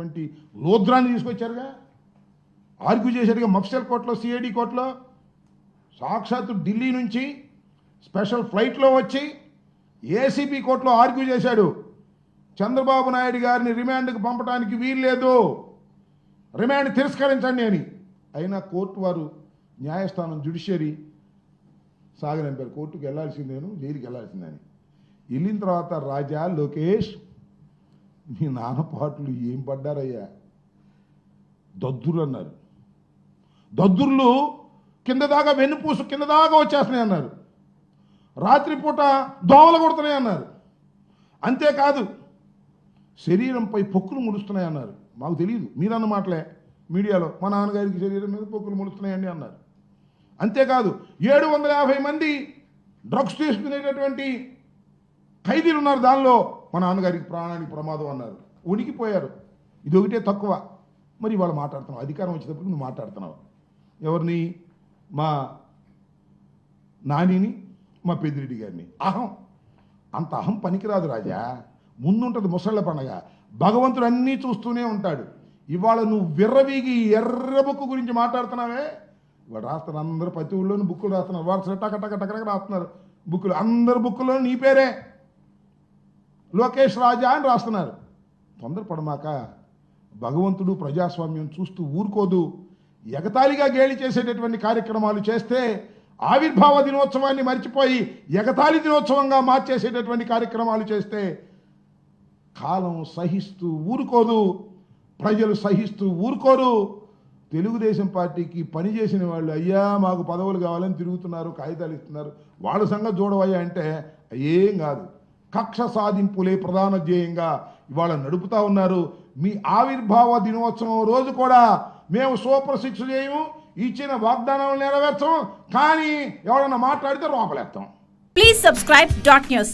అనేటువంటి లోద్రాన్ని తీసుకొచ్చారుగా? ఆర్గ్యూ చేశాడుగా మఫ్సల్ కోర్టులో సిఐడి కోర్టులో సాక్షాత్తు ఢిల్లీ నుంచి స్పెషల్ ఫ్లైట్లో వచ్చి ఏసీపీ కోర్టులో ఆర్గ్యూ చేశాడు. చంద్రబాబు నాయుడు గారిని రిమాండ్కి పంపడానికి వీల్లేదు రిమాండ్ తిరస్కరించండి అని. అయినా కోర్టు వారు న్యాయస్థానం జుడిషియరీ సాగనంపారు. కోర్టుకు వెళ్ళాల్సిందేను జైలుకి వెళ్ళాల్సిందని. వెళ్ళిన తర్వాత రాజా లోకేష్ మీ నాన్న పాటలు ఏం పడ్డారయ్యా దద్దురు అన్నారు దద్దుర్లు కింద దాకా వెన్నుపూసు కింద దాకా వచ్చేస్తున్నాయి అన్నారు. రాత్రిపూట దోమలు కొడుతున్నాయి అన్నారు. అంతేకాదు శరీరంపై పొక్కులు ముడుస్తున్నాయి అన్నారు. మాకు తెలియదు మీరన్న మాటలే మీడియాలో. మా నాన్నగారికి శరీరం మీద పొక్కులు ముడుస్తున్నాయండి అన్నారు. అంతేకాదు ఏడు వందల యాభై మంది డ్రగ్స్ తీసుకునేటటువంటి ఖైదీలు ఉన్నారు దానిలో. మా నాన్నగారికి ప్రాణానికి ప్రమాదం అన్నారు. ఉనికిపోయారు. ఇది ఒకటే తక్కువ. మరి ఇవాళ మాట్లాడుతున్నావు. అధికారం వచ్చేటప్పుడు నువ్వు మాట్లాడుతున్నావు. ఎవరిని? మా నానిని మా పెద్దిరెడ్డి గారిని. అహం. అంత అహం పనికిరాదు రాజా. ముందుంటుంది ముసళ్ళ పండగ. భగవంతుడు అన్నీ చూస్తూనే ఉంటాడు. ఇవాళ నువ్వు విర్రవీగి ఎర్రబుక్కు గురించి మాట్లాడుతున్నావే? ఇవాళ రాస్తున్నారు అందరూ ప్రతి ఊళ్ళోనూ బుక్కులు రాస్తున్నారు. వరుస టక టక టక టక రాస్తున్నారు. బుక్కులు. అందరు బుక్కులో నీ పేరే. లోకేష్ రాజా అని రాస్తున్నారు. తొందరపడమాక భగవంతుడు ప్రజాస్వామ్యం చూస్తూ ఊరుకోదు. ఎగతాళిగా గేలి చేసేటటువంటి కార్యక్రమాలు చేస్తే ఆవిర్భావ దినోత్సవాన్ని మర్చిపోయి ఎగతాళి దినోత్సవంగా మార్చేసేటటువంటి కార్యక్రమాలు చేస్తే కాలం సహిస్తూ ఊరుకోదు. ప్రజలు సహిస్తూ ఊరుకోరు. తెలుగుదేశం పార్టీకి పనిచేసిన వాళ్ళు అయ్యా మాకు పదవులు కావాలని తిరుగుతున్నారు కాగితాలు ఇస్తున్నారు. వాళ్ళ సంగతి చూడవయ్యా అంటే ఏం కాదు. కక్ష సాధింపులే ప్రధాన ధ్యేయంగా ఇవాళ నడుపుతా ఉన్నారు. మీ ఆవిర్భావ దినోత్సవం రోజు కూడా మేము సూపర్ సిక్స్ చేయము ఇచ్చిన వాగ్దానం నెరవేర్చము కానీ ఎవడన్నా మాట్లాడితే లోపలేస్తాం ప్లీజ్ సబ్స్క్రైబ్ డాట్ న్యూస్